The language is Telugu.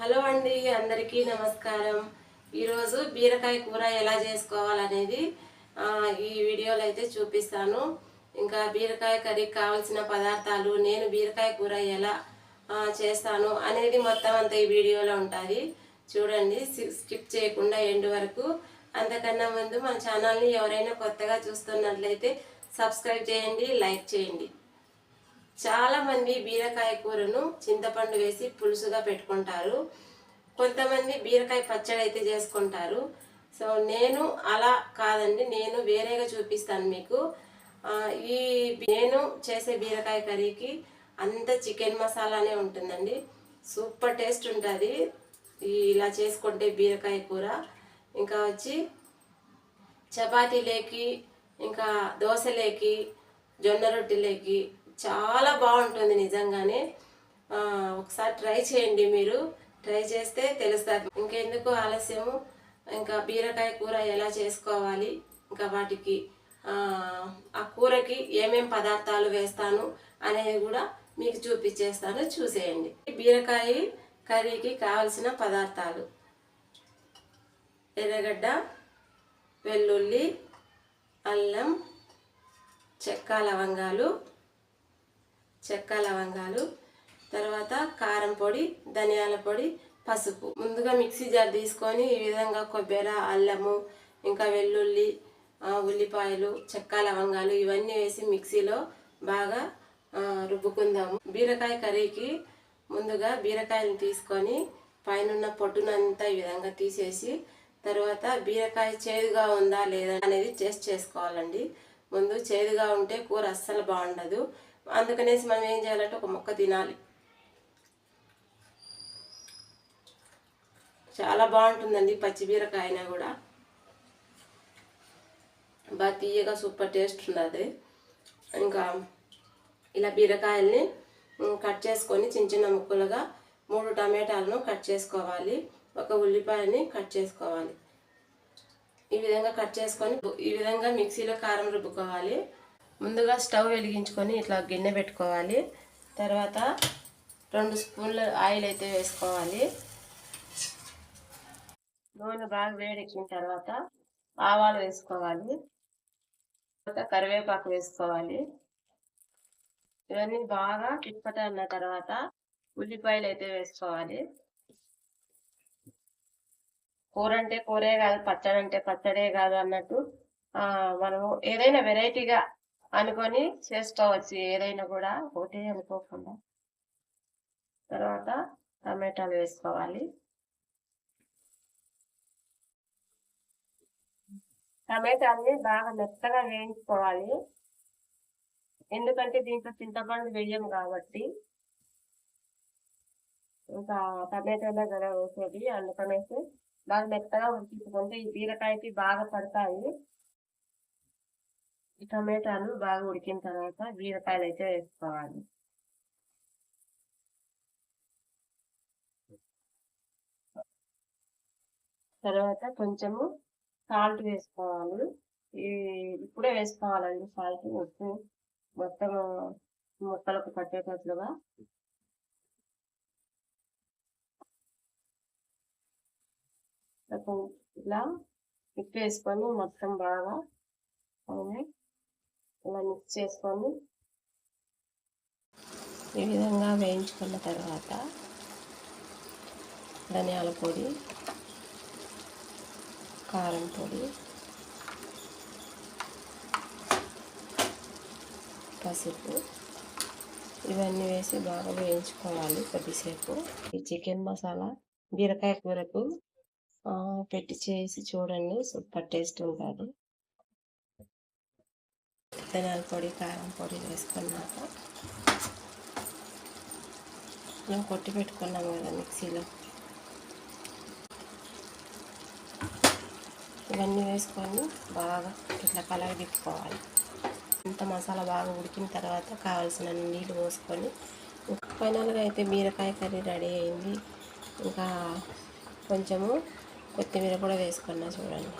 హలో అండి అందరికీ నమస్కారం. ఈరోజు బీరకాయ కూర ఎలా చేసుకోవాలనేది ఈ వీడియోలో అయితే చూపిస్తాను. ఇంకా బీరకాయ కర్రీకి కావాల్సిన పదార్థాలు నేను బీరకాయ కూర ఎలా చేస్తాను అనేది మొత్తం అంతా ఈ వీడియోలో ఉంటుంది. చూడండి స్కిప్ చేయకుండా ఎండ్ వరకు. అంతకన్నా ముందు మన ఛానల్ని ఎవరైనా కొత్తగా చూస్తున్నట్లయితే సబ్స్క్రైబ్ చేయండి లైక్ చేయండి. చాలామంది బీరకాయ కూరను చింతపండు వేసి పులుసుగా పెట్టుకుంటారు. కొంతమంది బీరకాయ పచ్చడి అయితే చేసుకుంటారు. సో నేను అలా కాదండి. నేను వేరేగా చూపిస్తాను మీకు. ఈ నేను చేసే బీరకాయ కర్రీకి అంత చికెన్ మసాలానే ఉంటుందండి. సూపర్ టేస్ట్ ఉంటుంది. ఇలా చేసుకుంటే బీరకాయ కూర. ఇంకా వచ్చి చపాతీలేకి ఇంకా దోశలేకి జొన్న రొట్టెలేకి చాలా బాగుంటుంది నిజంగానే. ఒకసారి ట్రై చేయండి మీరు. ట్రై చేస్తే తెలుస్తుంది ఇంకెందుకు ఆలస్యము? ఇంకా బీరకాయ కూర ఎలా చేసుకోవాలి? ఇంకా వాటికి ఆ, ఆ కూరకి ఏమేం పదార్థాలు వేస్తాను అనేది కూడా మీకు చూపించేస్తాను. చూసేయండి. బీరకాయ కర్రీకి కావలసిన పదార్థాలు. ఎర్రగడ్డ వెల్లుల్లి అల్లం చెక్క లవంగాలు చెక్క లవంగాలు తర్వాత కారం పొడి ధనియాల పొడి పసుపు. ముందుగా మిక్సీ జార్ తీసుకొని ఈ విధంగా కొబ్బరి అల్లము ఇంకా వెల్లుల్లి ఉల్లిపాయలు చెక్క లవంగాలు ఇవన్నీ వేసి మిక్సీలో బాగా రుబ్బుకుందాము. బీరకాయ కర్రీకి ముందుగా బీరకాయలను తీసుకొని పైన పొట్టునంతా ఈ విధంగా తీసేసి తర్వాత బీరకాయ చేదుగా ఉందా లేదా అనేది టెస్ట్ చేసుకోవాలండి. ముందు చేదుగా ఉంటే కూర అస్సలు బాగుండదు. అందుకనేసి మనం ఏం చేయాలంటే ఒక మొక్క తినాలి. చాలా బాగుంటుందండి పచ్చి బీరకాయ అయినా కూడా. బాగా తీయగా సూపర్ టేస్ట్ ఉన్నది ఇంకా ఇలా బీరకాయల్ని కట్ చేసుకొని చిన్న చిన్న ముక్కలుగా మూడు టమాటాలను కట్ చేసుకోవాలి. ఒక ఉల్లిపాయని కట్ చేసుకోవాలి. ఈ విధంగా కట్ చేసుకొని ఈ విధంగా మిక్సీలో కారం రుబ్బుకోవాలి. ముందుగా స్టవ్ వెలిగించుకొని ఇట్లా గిన్నె పెట్టుకోవాలి. తర్వాత రెండు స్పూన్ల ఆయిల్ అయితే వేసుకోవాలి. నూనె బాగా వేడెక్కిన తర్వాత ఆవాలు వేసుకోవాలి. తర్వాత కరివేపాకు వేసుకోవాలి. ఇవన్నీ బాగా చిట్పట అన్న తర్వాత ఉల్లిపాయలు అయితే వేసుకోవాలి. కూర అంటే కూరే కాదు పచ్చడి అంటే పచ్చడే కాదు అన్నట్టు మనము ఏదైనా వెరైటీగా అనుకొని చేసుకోవచ్చు ఏదైనా కూడా ఒకటే అనుకోకుండా. తర్వాత టమాటాలు వేసుకోవాలి. టమాటాలని బాగా మెత్తగా వేయించుకోవాలి. ఎందుకంటే దీంట్లో చింతపండు వేయం కాబట్టి ఇంకా టమాటాలో కదా వేసేది. అందుకనేసి బాగా మెత్తగా ఉడికించుకుంటే ఈ బీరకాయకి బాగా పడతాయి. ఈ టమాటాలు బాగా ఉడికిన తర్వాత బీరకాయలు అయితే వేసుకోవాలి. తర్వాత కొంచెము సాల్ట్ వేసుకోవాలి. ఈ ఇప్పుడే వేసుకోవాలండి సాల్ట్ ఉప్పు మొత్తం ముక్కలకు పట్టేటట్లుగా. కొంచెం ఇలా ఉప్పు వేసుకొని మొత్తం బాగా ఇలా మిక్స్ చేసుకొని ఈ విధంగా వేయించుకున్న తర్వాత ధనియాల పొడి కారం పొడి పసుపు ఇవన్నీ వేసి బాగా వేయించుకోవాలి కొద్దిసేపు. ఈ చికెన్ మసాలా బీరకాయ కూరకు పెట్టి చేసి చూడండి సూపర్ టేస్ట్ ఉంటుంది. ధనియాల పొడి కారం పొడి వేసుకున్నాక మేము కొట్టి పెట్టుకున్నాం కదా మిక్సీలో. ఇవన్నీ వేసుకొని బాగా ఇట్లా కలగ తిప్పుకోవాలి. ఇంత మసాలా బాగా ఉడికిన తర్వాత కావాల్సిన నీళ్ళు పోసుకొని ఇంకా ఫైనల్గా అయితే బీరకాయ కర్రీ రెడీ అయింది. ఇంకా కొంచెము కొత్తిమీర కూడా వేసుకున్నా చూడండి.